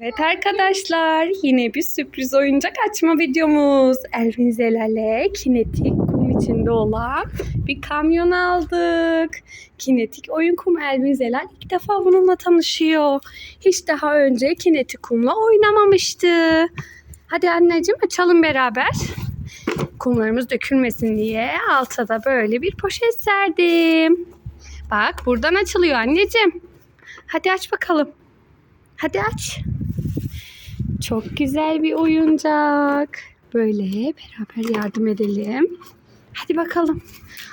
Evet arkadaşlar yine bir sürpriz oyuncak açma videomuz. Elvin Zelal'e kinetik kum içinde olan bir kamyon aldık. Kinetik oyun kum Elvin Zelal ilk defa bununla tanışıyor. Hiç daha önce kinetik kumla oynamamıştı. Hadi anneciğim açalım beraber. Kumlarımız dökülmesin diye alta da böyle bir poşet serdim. Bak buradan açılıyor anneciğim. Hadi aç bakalım. Hadi aç. Çok güzel bir oyuncak. Böyle beraber yardım edelim. Hadi bakalım.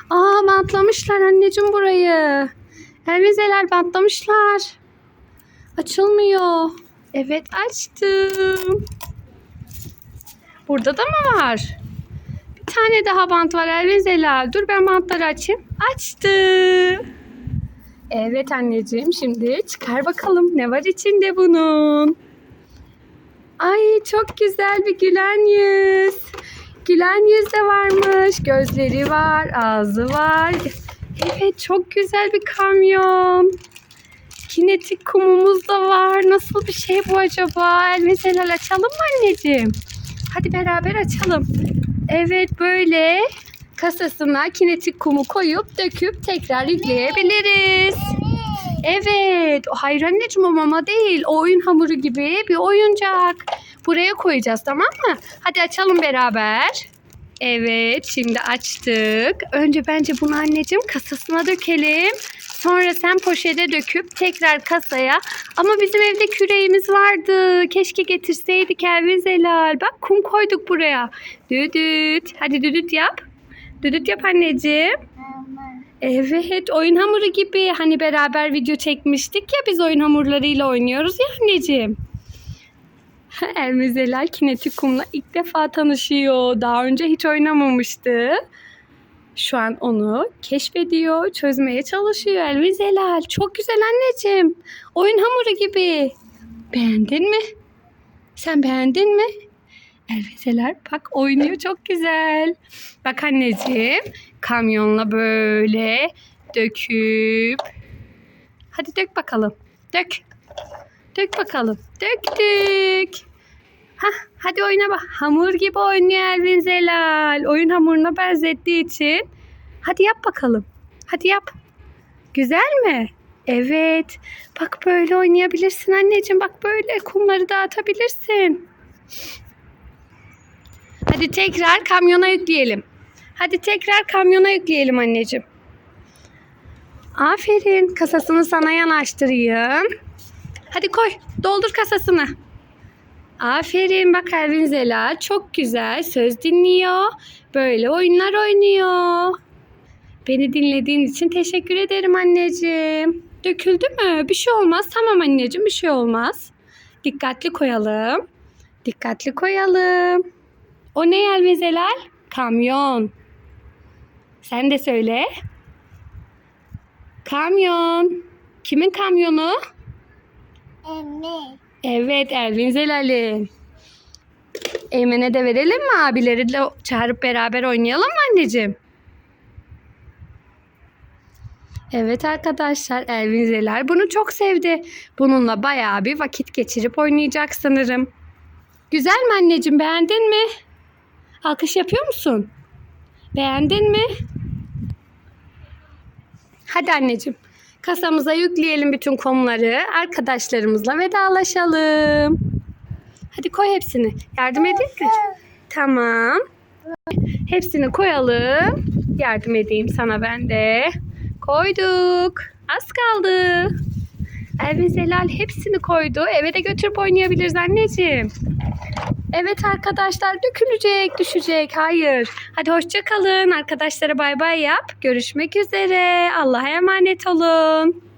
Aa bantlamışlar anneciğim burayı. Elvizeler bantlamışlar. Açılmıyor. Evet açtım. Burada da mı var? Bir tane daha bant var Elvizeler. Dur ben bantları açayım. Açtı. Evet anneciğim şimdi çıkar bakalım ne var içinde bunun. Ay çok güzel bir gülen yüz. Gülen yüz de varmış. Gözleri var, ağzı var. Evet çok güzel bir kamyon. Kinetik kumumuz da var. Nasıl bir şey bu acaba? Elmeseler açalım mı anneciğim? Hadi beraber açalım. Evet böyle kasasına kinetik kumu koyup döküp tekrar yükleyebiliriz. Evet. Hayır anneciğim o mama değil. O oyun hamuru gibi bir oyuncak. Buraya koyacağız tamam mı? Hadi açalım beraber. Evet şimdi açtık. Önce bence bunu anneciğim kasasına dökelim. Sonra sen poşete döküp tekrar kasaya. Ama bizim evde küreğimiz vardı. Keşke getirseydik Elvin Zelal. Bak kum koyduk buraya. Düdüt. Hadi düdüt yap. Düdüt yap anneciğim. Evet oyun hamuru gibi hani beraber video çekmiştik ya biz oyun hamurlarıyla oynuyoruz ya anneciğim. Elmezeler kinetik kumla ilk defa tanışıyor. Daha önce hiç oynamamıştı. Şu an onu keşfediyor, çözmeye çalışıyor Elvizelal. Çok güzel anneciğim. Oyun hamuru gibi. Beğendin mi? Sen beğendin mi? Elvizeler bak oynuyor çok güzel. Bak anneciğim kamyonla böyle döküp hadi dök bakalım. Dök. Dök bakalım. Döktük. Hah, hadi oyna bak. Hamur gibi oynuyor Elvin Zelal. Oyun hamuruna benzettiği için. Hadi yap bakalım. Hadi yap. Güzel mi? Evet. Bak böyle oynayabilirsin anneciğim. Bak böyle kumları dağıtabilirsin. Hadi tekrar kamyona yükleyelim. Hadi tekrar kamyona yükleyelim anneciğim. Aferin. Kasasını sana yanaştırayım. Hadi koy. Doldur kasasını. Aferin. Bak Elvin Zela çok güzel. Söz dinliyor. Böyle oyunlar oynuyor. Beni dinlediğin için teşekkür ederim anneciğim. Döküldü mü? Bir şey olmaz. Tamam anneciğim bir şey olmaz. Dikkatli koyalım. Dikkatli koyalım. O ne Elvin Zelal? Kamyon. Sen de söyle. Kamyon. Kimin kamyonu? Anne. Evet Elvin Zelal'in. Eymen'e de verelim mi abileri de çağırıp beraber oynayalım mı anneciğim? Evet arkadaşlar Elvin Zelal bunu çok sevdi. Bununla bayağı bir vakit geçirip oynayacak sanırım. Güzel mi anneciğim beğendin mi? Alkış yapıyor musun? Beğendin mi? Hadi anneciğim. Kasamıza yükleyelim bütün kumları. Arkadaşlarımızla vedalaşalım. Hadi koy hepsini. Yardım edeyim mi? Tamam. Hepsini koyalım. Yardım edeyim sana ben de. Koyduk. Az kaldı. Elvin Zelal hepsini koydu. Eve de götürüp oynayabiliriz anneciğim. Evet arkadaşlar dökülecek, düşecek. Hayır. Hadi hoşça kalın. Arkadaşlara bay bay yap. Görüşmek üzere. Allah'a emanet olun.